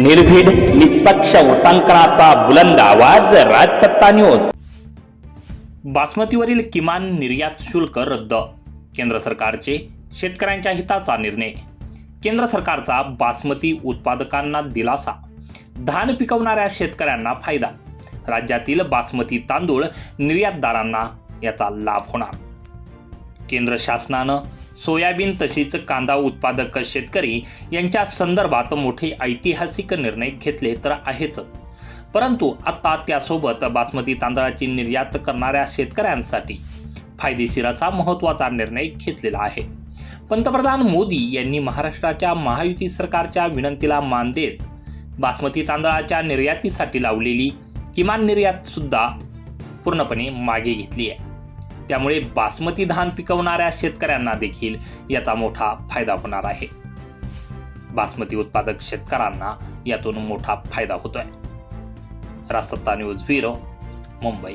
निर्भीड निष्पक्ष उटांकनाचा बुलंद आवाज राजसत्ता न्यूज बासमतीवरील किमान निर्यात शुल्क रद्द केंद्र सरकारचे शेतकऱ्यांच्या हिताचा निर्णय. केंद्र सरकारचा बासमती उत्पादकांना दिलासा. धान पिकवणाऱ्या शेतकऱ्यांना फायदा. राज्यातील बासमती तांदूळ निर्यातदारांना याचा लाभ होणार. केंद्र शासनानं सोयाबीन तसेच कांदा उत्पादक शेतकरी यांच्या संदर्भात मोठे ऐतिहासिक निर्णय घेतले तर आहेच. परंतु आता त्यासोबत बासमती तांदळाची निर्यात करणाऱ्या शेतकऱ्यांसाठी फायदेशीर असा महत्त्वाचा निर्णय घेतलेला आहे. पंतप्रधान मोदी यांनी महाराष्ट्राच्या महायुती सरकारच्या विनंतीला मान देत बासमती तांदळाच्या निर्यातीसाठी लावलेली किमान निर्यात सुद्धा पूर्णपणे मागे घेतली आहे. त्यामुळे बासमती धान पिकवणाऱ्या शेतकऱ्यांना देखील याचा मोठा फायदा होणार आहे. बासमती उत्पादक शेतकऱ्यांना यातून मोठा फायदा होतोय. Rasatta news bureau Mumbai.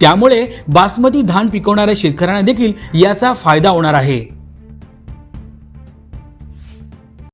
त्यामुळे बासमती धान पिकवणाऱ्या शेतकऱ्यांना देखील याचा फायदा होणार आहे.